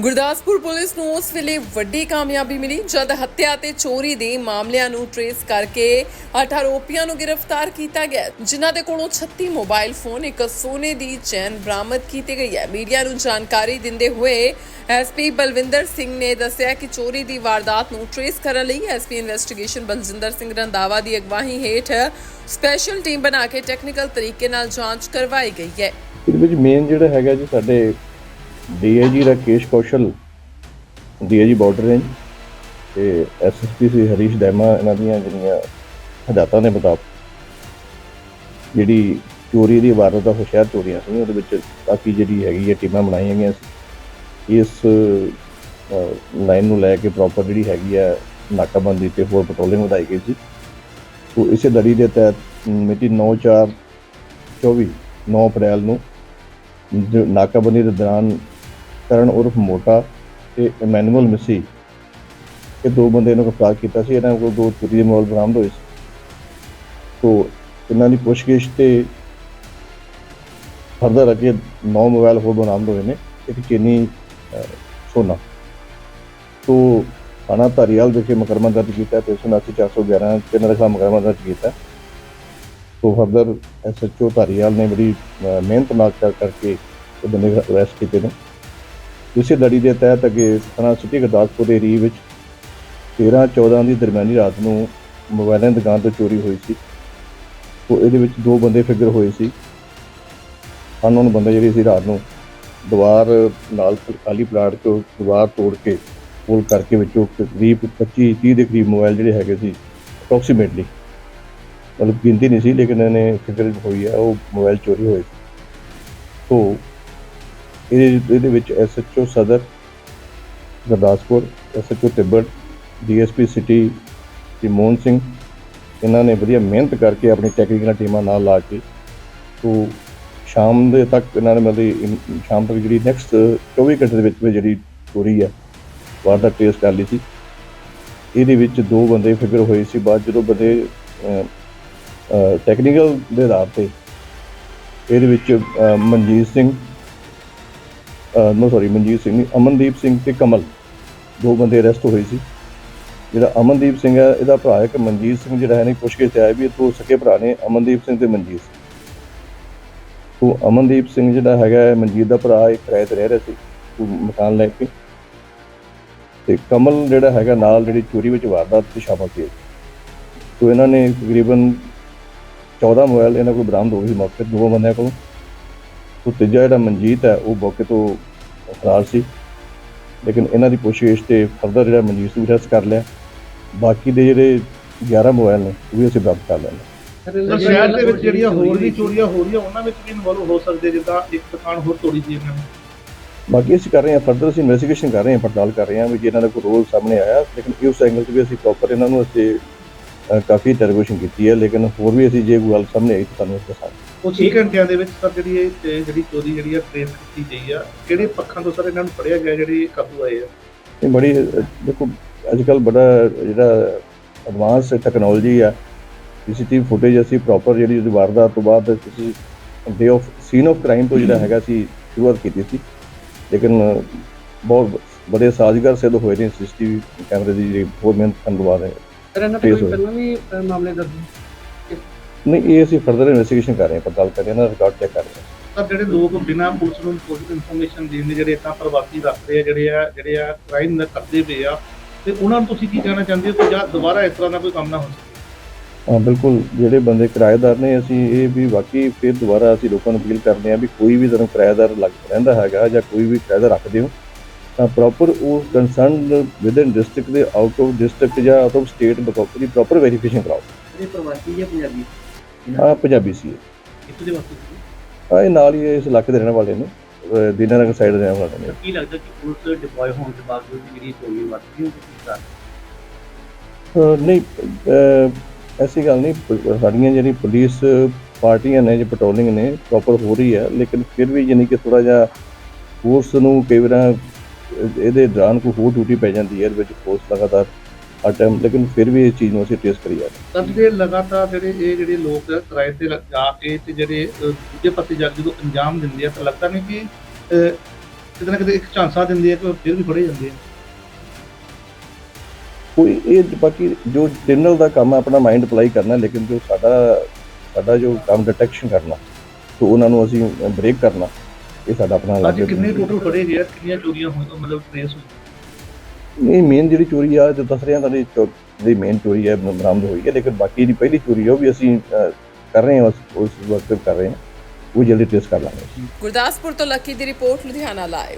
Gurdaspur police ਨੂੰ ਉਸ ਵੇਲੇ ਵੱਡੀ ਕਾਮਯਾਬੀ ਮਿਲੀ, ਜਦ ਹੱਤਿਆ ਤੇ ਚੋਰੀ ਦੇ ਮਾਮਲਿਆਂ ਨੂੰ ਟਰੇਸ ਕਰਕੇ ਅੱਠ ਆਰੋਪੀਆਂ ਨੂੰ ਗ੍ਰਿਫਤਾਰ ਕੀਤਾ ਗਿਆ, ਜਿਨ੍ਹਾਂ ਦੇ ਕੋਲੋਂ 36 ਮੋਬਾਈਲ ਫੋਨ, ਇੱਕ ਸੋਨੇ ਦੀ ਚੈਨ ਬਰਾਮਦ ਕੀਤੀ ਗਈ ਹੈ। ਮੀਡੀਆ ਨੂੰ ਜਾਣਕਾਰੀ ਦਿੰਦੇ ਹੋਏ ਐਸਪੀ ਬਲਵਿੰਦਰ ਸਿੰਘ ਨੇ ਦੱਸਿਆ ਕਿ ਚੋਰੀ ਦੀ ਵਾਰਦਾਤ ਨੂੰ ਟਰੇਸ ਕਰਨ ਲਈ ਐਸਪੀ ਇਨਵੈਸਟੀਗੇਸ਼ਨ ਬਲਜਿੰਦਰ ਸਿੰਘ ਰੰਦਾਵਾ ਦੀ ਅਗਵਾਈ ਹੇਠ ਸਪੈਸ਼ਲ ਟੀਮ ਬਣਾ ਕੇ ਟੈਕਨੀਕਲ ਤਰੀਕੇ ਨਾਲ ਜਾਂਚ ਕਰਵਾਈ ਗਈ ਹੈ। ਇਹਦੇ ਵਿੱਚ ਮੇਨ ਜਿਹੜਾ ਹੈਗਾ ਜੀ ਸਾਡੇ DIG Rakesh Kaushal DIG border range ਤੇ ਐਸਐਸਪੀ ਸੀ ਹਰੀਸ਼ ਦੈਮਾ ਇਹਨਾਂ ਦੀਆਂ ਜਿਹੜੀਆਂ ਹਦਾਇਤਾਂ ਦੇ ਮੁਤਾਬਕ ਜਿਹੜੀ ਚੋਰੀ ਦੀ ਵਾਰਦਾਤ ਹੁਸ਼ਿਆਰ ਚੋਰੀਆਂ ਸੀ, ਉਹਦੇ ਵਿੱਚ ਕਾਫੀ ਜਿਹੜੀ ਹੈਗੀ ਹੈ ਟੀਮਾਂ ਬਣਾਈਆਂ ਗਈਆਂ ਸੀ। ਇਸ ਲਾਈਨ ਨੂੰ ਲੈ ਕੇ ਪ੍ਰੋਪਰ ਜਿਹੜੀ ਹੈਗੀ ਹੈ ਨਾਕਾਬੰਦੀ ਤੇ ਹੋਰ ਪੈਟਰੋਲਿੰਗ ਵਧਾਈ ਗਈ ਸੀ। ਸੋ ਇਸੇ ਦਰੀ ਦੇ ਤਹਿਤ ਮਿਤੀ 9/4 24 9 ਅਪ੍ਰੈਲ ਨੂੰ ਨਾਕਾਬੰਦੀ ਦੇ ਦੌਰਾਨ ਕਰਨ ਉਰਫ ਮੋਟਾ ਤੇ ਇਮੈਨੂਅਲ ਮਿਸੀ ਇਹ ਦੋ ਬੰਦੇ ਨੂੰ ਗ੍ਰਿਫਤਾਰ ਕੀਤਾ ਸੀ ਇਹਨਾਂ ਕੋਲ ਦੋ ਚੋਰੀ ਦੇ ਮੋਬਾਈਲ ਬਰਾਮਦ ਹੋਏ ਸੀ। ਤੋ ਇਹਨਾਂ ਦੀ ਪੁੱਛਗਿੱਛ ਤੇ ਫਰਦਰ ਅੱਗੇ ਨੌ ਮੋਬਾਈਲ ਹੋਰ ਬਰਾਮਦ ਹੋਏ ਨੇ ਇੱਕ ਚੀਨੀ ਅਹ, ਸੋਨਾ। ਤੋ ਥਾਣਾ ਧਾਰੀਵਾਲ ਵਿਖੇ ਮੁਕੱਦਮਾ ਦਰਜ ਕੀਤਾ ਤੇ 411 ਤਿੰਨ ਰਕਮ ਮੁਕੱਦਮਾ ਦਰਜ ਕੀਤਾ। ਤੋ ਫਰਦਰ ਐਸਐਚਓ ਧਾਰੀਵਾਲ ਨੇ ਬੜੀ ਮਿਹਨਤ ਨਾਲ ਕਰਕੇ ਇਹ ਬੰਦੇ ਅਰੈਸਟ ਕੀਤੇ ਨੇ। ਇਸੇ ਲੜੀ ਦੇ ਤਹਿਤ ਅੱਗੇ ਥਾਣਾ ਸਿਟੀ ਗੁਰਦਾਸਪੁਰ ਦੇ ਰੀ ਵਿੱਚ 13 14 ਦੀ ਦਰਮਿਆਨੀ ਰਾਤ ਨੂੰ ਮੋਬਾਈਲਾਂ ਦੀ ਦੁਕਾਨ ਤੋਂ ਚੋਰੀ ਹੋਈ ਸੀ। ਉਹ ਇਹਦੇ ਵਿੱਚ ਦੋ ਬੰਦੇ ਫਿਗਰ ਹੋਏ ਸੀ। ਅਨਨੋਨ ਬੰਦੇ ਜਿਹੜੇ ਸੀ ਰਾਤ ਨੂੰ ਦੀਵਾਰ ਨਾਲ ਖਾਲੀ ਪਲਾਟ ਤੋਂ ਦੀਵਾਰ ਤੋੜ ਕੇ ਕੋਲ ਕਰਕੇ ਵਿੱਚੋਂ ਤਕਰੀਬ 25 30 ਦੇ ਕਰੀਬ ਮੋਬਾਈਲ ਜਿਹੜੇ ਹੈਗੇ ਸੀ ਅਪਰੋਕਸੀਮੇਟਲੀ ਮਤਲਬ ਗਿਣਤੀ ਨਹੀਂ ਸੀ, ਲੇਕਿਨ ਇਹਨੇ ਫਿਗਰ ਹੋਈ ਹੈ ਉਹ ਮੋਬਾਈਲ ਚੋਰੀ ਹੋਏ ਸੀ। ਤੋ ਇਹਦੇ ਇਹਦੇ ਵਿੱਚ SHO Sadar, Gurdaspur SHO Tibbar DSP city Mohan Singh. ਇਹਨਾਂ ਨੇ ਵਧੀਆ ਮਿਹਨਤ ਕਰਕੇ ਆਪਣੀ ਟੈਕਨੀਕਲ ਟੀਮਾਂ ਨਾਲ ਲਾ ਕੇ ਤੋ ਸ਼ਾਮ ਦੇ ਤੱਕ ਇਹਨਾਂ ਨੇ ਮਤਲਬ ਸ਼ਾਮ ਤੱਕ ਜਿਹੜੀ ਨੈਕਸਟ 24 ਘੰਟੇ ਦੇ ਵਿੱਚ ਵਿੱਚ ਜਿਹੜੀ ਚੋਰੀ ਹੈ ਵਾਰਦਾਤ ਟ੍ਰੇਸ ਕਰ ਲਈ ਸੀ। ਇਹਦੇ ਵਿੱਚ ਦੋ ਬੰਦੇ ਫਿਕਰ ਹੋਏ ਸੀ, ਬਾਅਦ ਜਦੋਂ ਬੰਦੇ ਟੈਕਨੀਕਲ ਦੇ ਆਧਾਰ ਤੇ ਇਹਦੇ ਵਿੱਚ ਮਨਜੀਤ ਸਿੰਘ ਨੋ ਸੌਰੀ ਮਨਜੀਤ ਸਿੰਘ ਨਹੀਂ, ਅਮਨਦੀਪ ਸਿੰਘ ਤੇ ਕਮਲ। ਦੋ ਬੰਦੇ ਅਰੈਸਟ ਹੋਏ ਸੀ। ਜਿਹੜਾ ਅਮਨਦੀਪ ਸਿੰਘ ਹੈ, ਇਹਦਾ ਭਰਾ ਹੈ ਕਿ ਮਨਜੀਤ ਸਿੰਘ ਜਿਹੜਾ ਹੈ ਨਹੀਂ ਪੁੱਛ ਕੇ ਤੇ ਆਇਆ ਵੀ ਇਹ ਦੋ ਸਕੇ ਭਰਾ ਨੇ, ਅਮਨਦੀਪ ਸਿੰਘ ਤੇ ਮਨਜੀਤ ਸਿੰਘ। ਤੋ ਅਮਨਦੀਪ ਸਿੰਘ ਜਿਹੜਾ ਹੈਗਾ ਮਨਜੀਤ ਦਾ ਭਰਾ, ਇੱਕ ਕਿਰਾਏ ਤੇ ਰਹਿ ਰਿਹਾ ਸੀ ਮਕਾਨ ਲੈ ਕੇ। ਤੇ ਕਮਲ ਜਿਹੜਾ ਹੈਗਾ ਨਾਲ ਜਿਹੜੀ ਚੋਰੀ ਵਿੱਚ ਵਾਰਦਾਤ ਤੇ ਸ਼ਾਮਲ ਸੀ। ਤੋ ਇਹਨਾਂ ਨੇ ਤਕਰੀਬਨ 14 ਮੋਬਾਈਲ ਇਹਨਾਂ ਕੋਲ ਬਰਾਮਦ ਹੋ ਗਏ ਸੀ ਮੌਕੇ ਤੇ, ਦੋ ਬੰਦਿਆਂ ਕੋਲ। ਤੋ ਤੀਜਾ ਜਿਹੜਾ ਮਨਜੀਤ ਹੈ ਉਹ ਮੌਕੇ ਤੋਂ ਫਰਾਰ ਸੀ। ਲੇਕਿਨ ਇਹਨਾਂ ਦੀ ਪੁੱਛਗਿੱਛ ਤੇ ਫਰਦਰ ਜਿਹੜਾ ਮਨਜੀਤ ਨੂੰ ਅਰੈਸਟ ਕਰ ਲਿਆ। ਬਾਕੀ ਦੇ ਜਿਹੜੇ 11 ਮੋਬਾਈਲ ਨੇ ਉਹ ਵੀ ਅਸੀਂ ਬਰਾਮਦ ਕਰ ਲਏ ਨੇ ਪਰ ਸ਼ਹਿਰ ਦੇ ਵਿੱਚ ਜਿਹੜੀਆਂ ਹੋਰ ਵੀ ਚੋਰੀਆਂ ਹੋ ਰਹੀਆਂ ਉਹਨਾਂ ਵਿੱਚ ਵੀ ਇਨਵੋਲਵ ਹੋ ਸਕਦੇ ਜਿੱਦਾਂ ਇੱਕ ਦੁਕਾਨ ਹੋਰ ਤੋੜੀ ਸੀ ਇਹਨਾਂ ਨੇ। ਬਾਕੀ ਅਸੀਂ ਕਰ ਰਹੇ ਹਾਂ ਫਰਦਰ ਅਸੀਂ ਇਨਵੈਸਟੀਗੇਸ਼ਨ ਕਰ ਰਹੇ ਹਾਂ ਪੜਤਾਲ ਕਰ ਰਹੇ ਹਾਂ ਵੀ ਜੇ ਇਹਨਾਂ ਦਾ ਕੋਈ ਰੋਲ ਸਾਹਮਣੇ ਆਇਆ ਲੇਕਿਨ ਉਸ ਐਂਗਲ 'ਤੇ ਵੀ ਅਸੀਂ ਪ੍ਰੋਪਰ ਇਹਨਾਂ ਨੂੰ ਅਸੀਂ ਕਾਫੀ ਇੰਟਰੋਗੇਸ਼ਨ ਕੀਤੀ ਹੈ ਲੇਕਿਨ ਹੋਰ ਵੀ ਅਸੀਂ ਜੇ ਗੱਲ ਸਾਹਮਣੇ ਆਈ ਤਾਂ ਤੁਹਾਨੂੰ ਦੱਸਾਂਗੇ। ਉਹ 6 ਘੰਟਿਆਂ ਦੇ ਵਿੱਚ ਸਰ ਜਿਹੜੀ ਇਹ ਤੇ ਜਿਹੜੀ ਚੋਰੀ ਜਿਹੜੀ ਆ ਟ੍ਰੇਸ ਕੀਤੀ ਗਈ ਆ ਕਿਹੜੇ ਪੱਖਾਂ ਤੋਂ ਸਰ ਇਹਨਾਂ ਨੂੰ ਫੜਿਆ ਗਿਆ ਜਿਹੜੀ ਕਾਬੂ ਆਏ ਆ ਇਹ ਬੜੀ ਅਹ, ਦੇਖੋ ਅੱਜ ਕੱਲ ਬੜਾ ਜਿਹੜਾ ਐਡਵਾਂਸ ਟੈਕਨੋਲੋਜੀ ਆ ਸੀਸੀਟੀਵੀ ਫੁਟੇਜ ਅਸੀਂ ਪ੍ਰੋਪਰ ਜਿਹੜੀ ਉਹਦੀ ਵਾਰਦਾਤ ਤੋਂ ਬਾਅਦ ਤੁਸੀਂ day of scene of crime ਤੋਂ ਜਿਹੜਾ ਹੈਗਾ ਸੀ ਸ਼ੁਰੂਆਤ ਕੀਤੀ ਸੀ ਲੇਕਿਨ ਬਹੁਤ ਬੜੇ ਸਾਜ਼ਗਰ ਸਿੱਧ ਹੋਏ ਨੇ ਸੀਸੀਟੀਵੀ ਕੈਮਰੇ ਦੀ ਜਿਹੜੀ ਹੋਰ ਮਿਹਨਤ ਕਰਨ ਤੋਂ ਬਾਅਦ ਹੈ ਸਰ ਇਹਨਾਂ ਤੇ। ਪਹਿਲਾਂ ਵੀ ਅ, ਮਾਮਲੇ ਦਰਜ? ਨਹੀਂ ਇਹ ਅਸੀਂ ਫਰਦਰ ਇਨਵੈਸਟੀਗੇਸ਼ਨ ਕਰ ਰਹੇ ਹਾਂ ਪੜਤਾਲ ਕਰ ਰਹੇ ਹਾਂ ਨਾ ਰਿਕਾਰਡ ਚੈੱਕ ਕਰ ਰਹੇ ਹਾਂ। ਸਰ ਜਿਹੜੇ ਲੋਕ ਬਿਨਾਂ ਪੁਲਿਸ ਨੂੰ ਪੋਜ਼ਿਟਿਵ ਇਨਫੋਰਮੇਸ਼ਨ ਦੇਣ ਦੇ ਜਿਹੜੇ ਇਦਾਂ ਪ੍ਰਵਾਸੀ ਰੱਖਦੇ ਆ ਜਿਹੜੇ ਆ ਜਿਹੜੇ ਆ ਕ੍ਰਾਈਮ ਕਰਦੇ ਪਏ ਆ ਤੇ ਉਹਨਾਂ ਨੂੰ ਤੁਸੀਂ ਕੀ ਕਹਿਣਾ ਚਾਹੁੰਦੇ ਹੋ ਕਿ ਜਾਂ ਦੁਬਾਰਾ ਇਸ ਤਰ੍ਹਾਂ ਦਾ ਕੋਈ ਕੰਮ ਨਾ ਹੋ ਸਕੇ? ਹਾਂ ਬਿਲਕੁਲ ਜਿਹੜੇ ਬੰਦੇ ਕਿਰਾਏਦਾਰ ਨੇ ਅਸੀਂ ਇਹ ਵੀ ਵਾਕਈ ਫਿਰ ਦੁਬਾਰਾ ਅਸੀਂ ਲੋਕਾਂ ਨੂੰ ਅਪੀਲ ਕਰਦੇ ਹਾਂ ਵੀ ਕੋਈ ਵੀ ਤੁਹਾਨੂੰ ਕਿਰਾਏਦਾਰ ਲੱਗ ਰਹਿੰਦਾ ਹੈਗਾ ਜਾਂ ਕੋਈ ਵੀ ਕਿਰਾਏਦਾਰ ਰੱਖਦੇ ਹੋ ਤਾਂ ਪ੍ਰੋਪਰ ਉਹ ਕੰਸਰਨ ਵਿਦਨ ਡਿਸਟ੍ਰਿਕਟ ਦੇ ਆਊਟ ਆਫ ਡਿਸਟ੍ਰਿਕਟ ਜਾਂ ਆਊਟ ਆਫ ਸਟੇਟ ਦੀ ਪ੍ਰੋਪਰ ਵੈਰੀਫਿਕੇਸ਼ਨ ਕਰਾਓ। ਇਹ ਪ੍ਰਵਾਸੀ ਜਾਂ ਪੰਜਾਬੀ? ਆ ਪੰਜਾਬੀ ਸੀ। ਇਸ ਦੇ ਵਾਸਤੇ ਹਾਂ ਇਹ ਨਾਲ ਹੀ ਇਸ ਇਲਾਕੇ ਦੇ ਰਹਿਣ ਵਾਲੇ ਨੇ ਅਹ ਦੀਨਾਨਗਰ ਸਾਈਡ ਦੇ ਰਹਿਣ ਵਾਲੇ ਨੇ। ਕੀ ਲੱਗਦਾ ਕਿ ਪੁਲਿਸ ਡਿਪਲੋਏ ਹੋਣ ਦੇ ਬਾਵਜੂਦ ਵੀ ਜਿਹੜੀ ਚੋਰੀ ਵੱਧਦੀ ਹੋ ਕੀ ਅਹ ਨਹੀਂ ਅਹ ਐਸੀ ਗੱਲ ਨਹੀਂ ਪ- ਸਾਡੀਆਂ ਜਿਹੜੀ ਪੁਲਿਸ ਪਾਰਟੀਆਂ ਨੇ ਜੋ ਪੈਟਰੋਲਿੰਗ ਨੇ ਪ੍ਰੋਪਰ ਹੋ ਰਹੀ ਹੈ ਲੇਕਿਨ ਫਿਰ ਵੀ ਯਾਨੀ ਕਿ ਥੋੜਾ ਜਿਹਾ ਫੋਰਸ ਨੂੰ ਕਈ ਵਾਰ ਇਹਦੇ ਦੌਰਾਨ ਕੋਈ ਹੋਰ ਡਿਊਟੀ ਪੈ ਜਾਂਦੀ ਹੈ ਇਹਦੇ ਵਿੱਚ ਫੋਰਸ ਲਗਾਤਾਰ ਟਾਈਮ ਲੇਕਿਨ ਫਿਰ ਵੀ ਇਸ ਚੀਜ਼ ਨੂੰ ਅਸੀਂ ਟੈਸਟ ਕਰੀ ਜਾ ਰਹੇ ਤਾਂ ਜਿਹੜੇ ਲਗਾਤਾਰ ਜਿਹੜੇ ਇਹ ਜਿਹੜੇ ਲੋਕ ਕਿਰਾਏ ਤੇ ਲ- ਜਾ ਕੇ ਤੇ ਜਿਹੜੇ ਦੂਜੇ ਪਾਸੇ ਜਾ ਕੇ ਜਦੋਂ ਅੰਜਾਮ ਦਿੰਦੇ ਆ ਤਾਂ ਲੱਗਦਾ ਨਹੀਂ ਕਿ ਕਿਤੇ ਨਾ ਕਿਤੇ ਇੱਕ ਝਾਂਸਾ ਦਿੰਦੇ ਆ ਕਿ ਫਿਰ ਵੀ ਫੜੇ ਜਾਂਦੇ ਆ। ਕੋਈ ਇਹ ਬਾਕੀ ਜੋ ਕ੍ਰਿਮੀਨਲ ਦਾ ਕੰਮ ਹੈ ਆਪਣਾ ਮਾਈਂਡ ਅਪਲਾਈ ਕਰਨਾ ਲੇਕਿਨ ਜੋ ਸਾਡਾ ਸਾਡਾ ਜੋ ਕੰਮ ਡਿਟੈਕਸ਼ਨ ਕਰਨਾ ਤੋਂ ਉਹਨਾਂ ਨੂੰ ਅਸੀਂ ਬ੍ਰੇਕ ਕਰਨਾ ਇਹ ਸਾਡਾ ਆਪਣਾ ਅੱਜ ਕਿੰਨੇ ਟੋਟਲ ਫੜੇ ਗਏ ਆ ਕਿੰਨੀਆਂ ਚੋਰੀਆਂ ਹੋਈਆਂ ਮਤਲਬ ਟ੍ਰੇਸ ਹੋਈਆਂ? ਇਹ ਮੇਨ ਜਿਹੜੀ ਚੋਰੀ ਆ ਜੋ ਦੱਸ ਰਿਹਾ ਤੁਹਾਡੀ ਚੋ- ਜਿਹੜੀ ਮੇਨ ਚੋਰੀ ਹੈ ਬਰਾਮਦ ਹੋਈ ਹੈ ਲੇਕਿਨ ਬਾਕੀ ਦੀ ਪਹਿਲੀ ਚੋਰੀ ਹੈ ਉਹ ਵੀ ਅਸੀਂ ਕਰ ਰਹੇ ਹਾਂ ਉਸ ਵਕਤ ਕਰ ਰਹੇ ਹਾਂ ਉਹ ਜਲਦੀ ਟ੍ਰੇਸ ਕਰ ਲਾਂਗੇ। ਗੁਰਦਾਸਪੁਰ ਤੋਂ ਲੱਕੀ ਦੀ ਰਿਪੋਰਟ, ਲੁਧਿਆਣਾ ਲਾਈਵ